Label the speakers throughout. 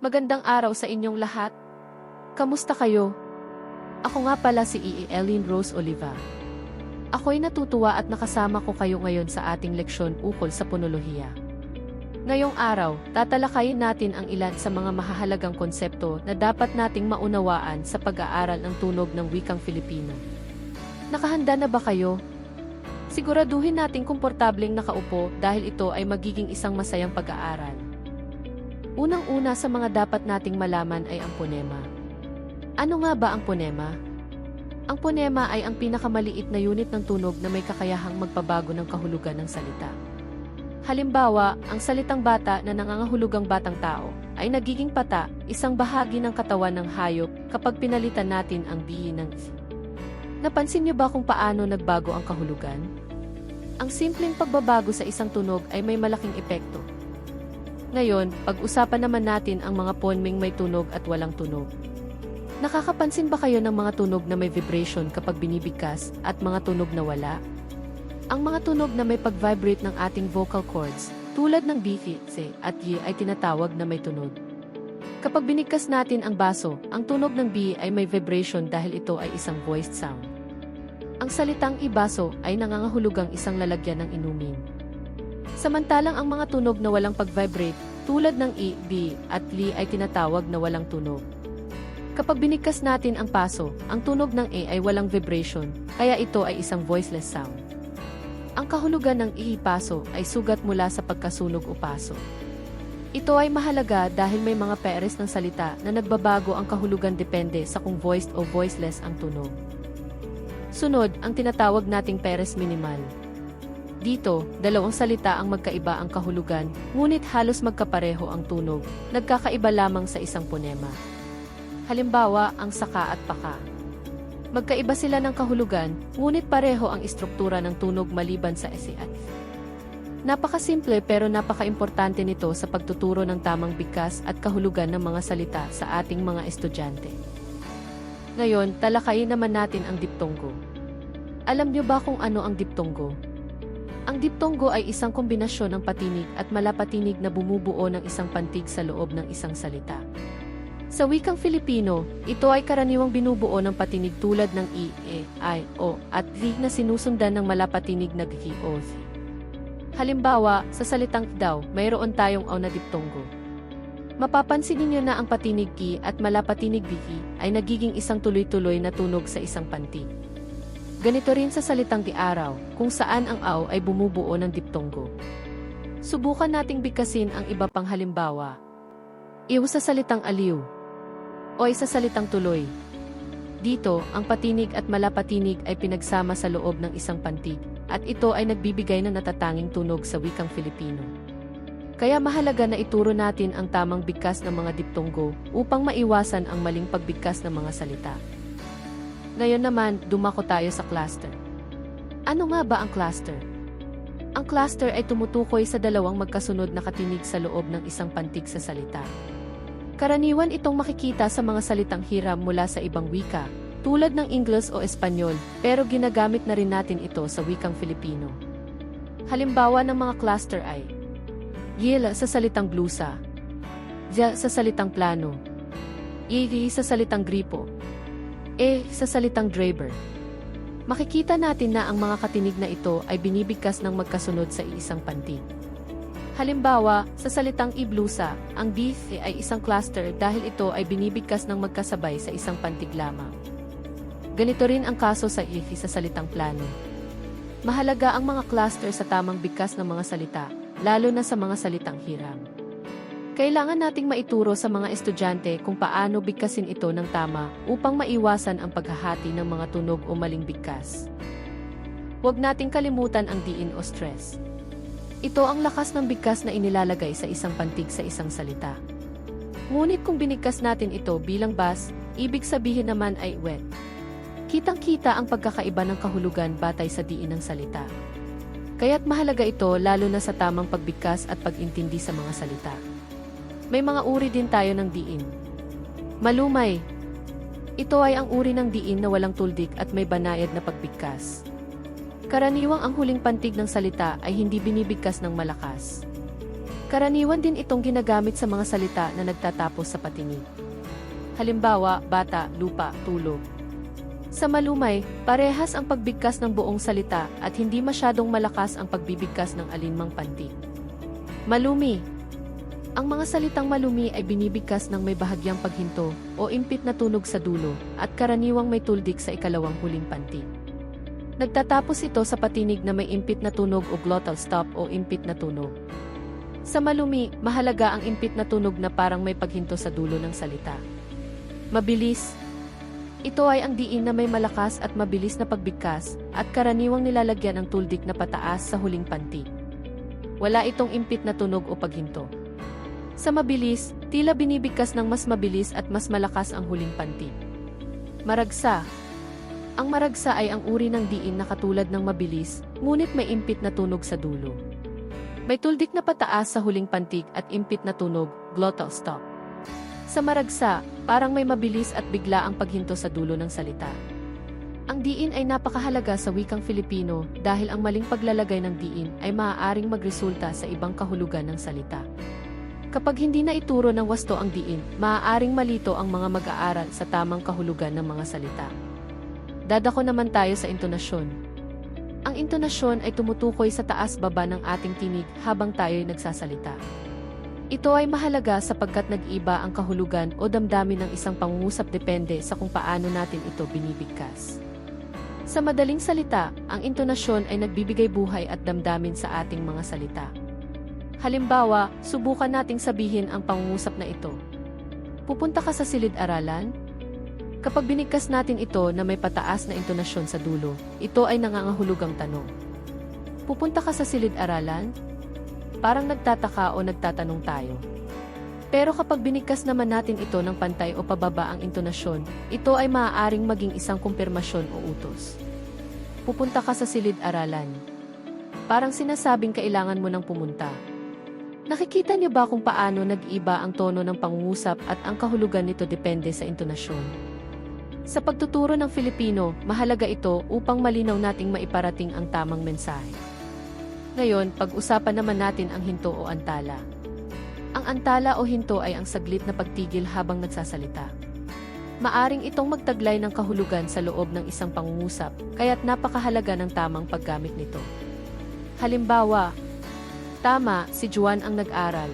Speaker 1: Magandang araw sa inyong lahat. Kamusta kayo? Ako nga pala si E. Eileen Rose Oliva. Ako'y natutuwa at nakasama ko kayo ngayon sa ating leksyon ukol sa punolohiya. Ngayong araw, tatalakayin natin ang ilan sa mga mahahalagang konsepto na dapat nating maunawaan sa pag-aaral ng tunog ng wikang Filipino. Nakahanda na ba kayo? Siguraduhin nating komportableng nakaupo dahil ito ay magiging isang masayang pag-aaral. Unang-una sa mga dapat nating malaman ay ang ponema. Ano nga ba ang ponema? Ang ponema ay ang pinakamaliit na unit ng tunog na may kakayahang magpabago ng kahulugan ng salita. Halimbawa, ang salitang bata na nangangahulugang batang tao ay nagiging pata, isang bahagi ng katawan ng hayop kapag pinalitan natin ang bihi ng s. Napansin niyo ba kung paano nagbago ang kahulugan? Ang simpleng pagbabago sa isang tunog ay may malaking epekto. Ngayon, pag-usapan naman natin ang mga ponming may tunog at walang tunog. Nakakapansin ba kayo ng mga tunog na may vibration kapag binibigkas at mga tunog na wala? Ang mga tunog na may pag-vibrate ng ating vocal cords, tulad ng B, C, at Y ay tinatawag na may tunog. Kapag binigkas natin ang baso, ang tunog ng B ay may vibration dahil ito ay isang voiced sound. Ang salitang ibaso ay nangangahulugang isang lalagyan ng inumin. Samantalang ang mga tunog na walang pag-vibrate, tulad ng I, B, at Li ay tinatawag na walang tunog. Kapag binigkas natin ang paso, ang tunog ng A ay walang vibration, kaya ito ay isang voiceless sound. Ang kahulugan ng ihipaso ay sugat mula sa pagkasunog o paso. Ito ay mahalaga dahil may mga peres ng salita na nagbabago ang kahulugan depende sa kung voiced o voiceless ang tunog. Sunod, ang tinatawag nating peres minimal. Dito, dalawang salita ang magkaiba ang kahulugan, ngunit halos magkapareho ang tunog, nagkakaiba lamang sa isang ponema. Halimbawa, ang saka at paka. Magkaiba sila ng kahulugan, ngunit pareho ang istruktura ng tunog maliban sa S at. Napakasimple pero napakaimportante nito sa pagtuturo ng tamang bigkas at kahulugan ng mga salita sa ating mga estudyante. Ngayon, talakayin naman natin ang diptonggo. Alam niyo ba kung ano ang diptonggo? Ang diptonggo ay isang kombinasyon ng patinig at malapatinig na bumubuo ng isang pantig sa loob ng isang salita. Sa wikang Filipino, ito ay karaniwang binubuo ng patinig tulad ng i, e, i, o, at li na sinusundan ng malapatinig na gi, o, zi. Halimbawa, sa salitang daw, mayroon tayong aw na diptonggo. Mapapansin ninyo na ang patinig ki at malapatinig biki ay nagiging isang tuloy-tuloy na tunog sa isang pantig. Ganito rin sa salitang di araw, kung saan ang aw ay bumubuo ng diptonggo. Subukan nating bigkasin ang iba pang halimbawa. Iw sa salitang aliw, o sa salitang tuloy. Dito, ang patinig at malapatinig ay pinagsama sa loob ng isang pantig, at ito ay nagbibigay ng natatanging tunog sa wikang Filipino. Kaya mahalaga na ituro natin ang tamang bigkas ng mga diptonggo upang maiwasan ang maling pagbigkas ng mga salita. Ngayon naman, dumako tayo sa cluster. Ano nga ba ang cluster? Ang cluster ay tumutukoy sa dalawang magkasunod na katinig sa loob ng isang pantig sa salita. Karaniwan itong makikita sa mga salitang hiram mula sa ibang wika, tulad ng Ingles o Espanyol, pero ginagamit na rin natin ito sa wikang Filipino. Halimbawa ng mga cluster ay Yil sa salitang blusa, Ja sa salitang plano, Iri sa salitang gripo, E sa salitang draper. Makikita natin na ang mga katinig na ito ay binibigkas ng magkasunod sa isang pantig. Halimbawa, sa salitang iblusa, ang beef ay isang cluster dahil ito ay binibigkas ng magkasabay sa isang pantig lamang. Ganito rin ang kaso sa ifi sa salitang plano. Mahalaga ang mga cluster sa tamang bigkas ng mga salita, lalo na sa mga salitang hiram. Kailangan nating maituro sa mga estudyante kung paano bigkasin ito ng tama upang maiwasan ang paghahati ng mga tunog o maling bigkas. Huwag nating kalimutan ang diin o stress. Ito ang lakas ng bigkas na inilalagay sa isang pantig sa isang salita. Ngunit kung binigkas natin ito bilang bas, ibig sabihin naman ay wet. Kitang-kita ang pagkakaiba ng kahulugan batay sa diin ng salita. Kaya't mahalaga ito lalo na sa tamang pagbigkas at pag-intindi sa mga salita. May mga uri din tayo ng diin. Malumay. Ito ay ang uri ng diin na walang tuldik at may banayad na pagbigkas. Karaniwang ang huling pantig ng salita ay hindi binibigkas ng malakas. Karaniwan din itong ginagamit sa mga salita na nagtatapos sa patinig. Halimbawa, bata, lupa, tulog. Sa malumay, parehas ang pagbigkas ng buong salita at hindi masyadong malakas ang pagbibigkas ng alinmang pantig. Malumi. Ang mga salitang malumi ay binibigkas ng may bahagyang paghinto o impit na tunog sa dulo at karaniwang may tuldik sa ikalawang huling pantig. Nagtatapos ito sa patinig na may impit na tunog o glottal stop o impit na tunog. Sa malumi, mahalaga ang impit na tunog na parang may paghinto sa dulo ng salita. Mabilis. Ito ay ang diin na may malakas at mabilis na pagbigkas at karaniwang nilalagyan ng tuldik na pataas sa huling pantig. Wala itong impit na tunog o paghinto. Sa mabilis, tila binibigkas ng mas mabilis at mas malakas ang huling pantig. Maragsa. Ang maragsa ay ang uri ng diin na katulad ng mabilis, ngunit may impit na tunog sa dulo. May tuldik na pataas sa huling pantig at impit na tunog, glottal stop. Sa maragsa, parang may mabilis at bigla ang paghinto sa dulo ng salita. Ang diin ay napakahalaga sa wikang Filipino dahil ang maling paglalagay ng diin ay maaaring magresulta sa ibang kahulugan ng salita. Kapag hindi na ituro ng wasto ang diin, maaaring malito ang mga mag-aaral sa tamang kahulugan ng mga salita. Dadako naman tayo sa intonasyon. Ang intonasyon ay tumutukoy sa taas-baba ng ating tinig habang tayo'y nagsasalita. Ito ay mahalaga sapagkat nag-iba ang kahulugan o damdamin ng isang pangungusap depende sa kung paano natin ito binibigkas. Sa madaling salita, ang intonasyon ay nagbibigay buhay at damdamin sa ating mga salita. Halimbawa, subukan nating sabihin ang pangungusap na ito. Pupunta ka sa silid-aralan? Kapag binigkas natin ito na may pataas na intonasyon sa dulo, ito ay nangangahulugang tanong. Pupunta ka sa silid-aralan? Parang nagtataka o nagtatanong tayo. Pero kapag binigkas naman natin ito ng pantay o pababa ang intonasyon, ito ay maaaring maging isang kumpirmasyon o utos. Pupunta ka sa silid-aralan. Parang sinasabing kailangan mo nang pumunta. Nakikita niyo ba kung paano nag-iba ang tono ng pangungusap at ang kahulugan nito depende sa intonasyon? Sa pagtuturo ng Filipino, mahalaga ito upang malinaw nating maiparating ang tamang mensahe. Ngayon, pag-usapan naman natin ang hinto o antala. Ang antala o hinto ay ang saglit na pagtigil habang nagsasalita. Maaring itong magtaglay ng kahulugan sa loob ng isang pangungusap, kaya't napakahalaga ng tamang paggamit nito. Halimbawa, tama, si Juan ang nag-aral.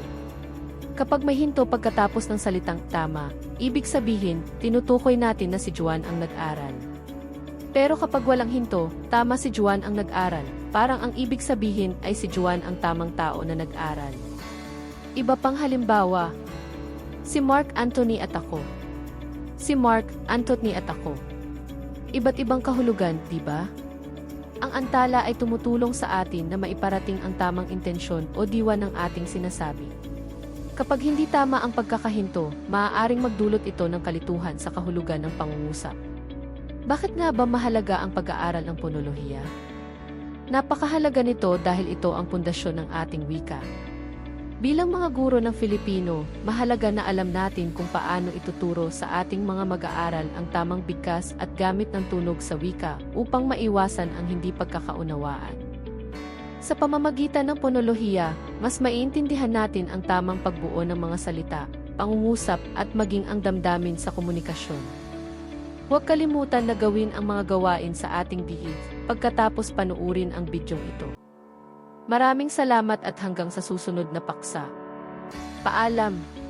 Speaker 1: Kapag may hinto pagkatapos ng salitang tama, ibig sabihin, tinutukoy natin na si Juan ang nag-aral. Pero kapag walang hinto, tama si Juan ang nag-aral, parang ang ibig sabihin ay si Juan ang tamang tao na nag-aral. Iba pang halimbawa, si Mark Anthony at ako. Si Mark Anthony at ako. Iba't ibang kahulugan, di ba? Ang antala ay tumutulong sa atin na maiparating ang tamang intensyon o diwa ng ating sinasabi. Kapag hindi tama ang pagkakahinto, maaaring magdulot ito ng kalituhan sa kahulugan ng pangungusap. Bakit nga ba mahalaga ang pag-aaral ng ponolohiya? Napakahalaga nito dahil ito ang pundasyon ng ating wika. Bilang mga guro ng Filipino, mahalaga na alam natin kung paano ituturo sa ating mga mag-aaral ang tamang bigkas at gamit ng tunog sa wika upang maiwasan ang hindi pagkakaunawaan. Sa pamamagitan ng ponolohiya, mas maiintindihan natin ang tamang pagbuo ng mga salita, pangungusap at maging ang damdamin sa komunikasyon. Huwag kalimutan na gawin ang mga gawain sa ating bihis pagkatapos panuurin ang bidyong ito. Maraming salamat at hanggang sa susunod na paksa. Paalam!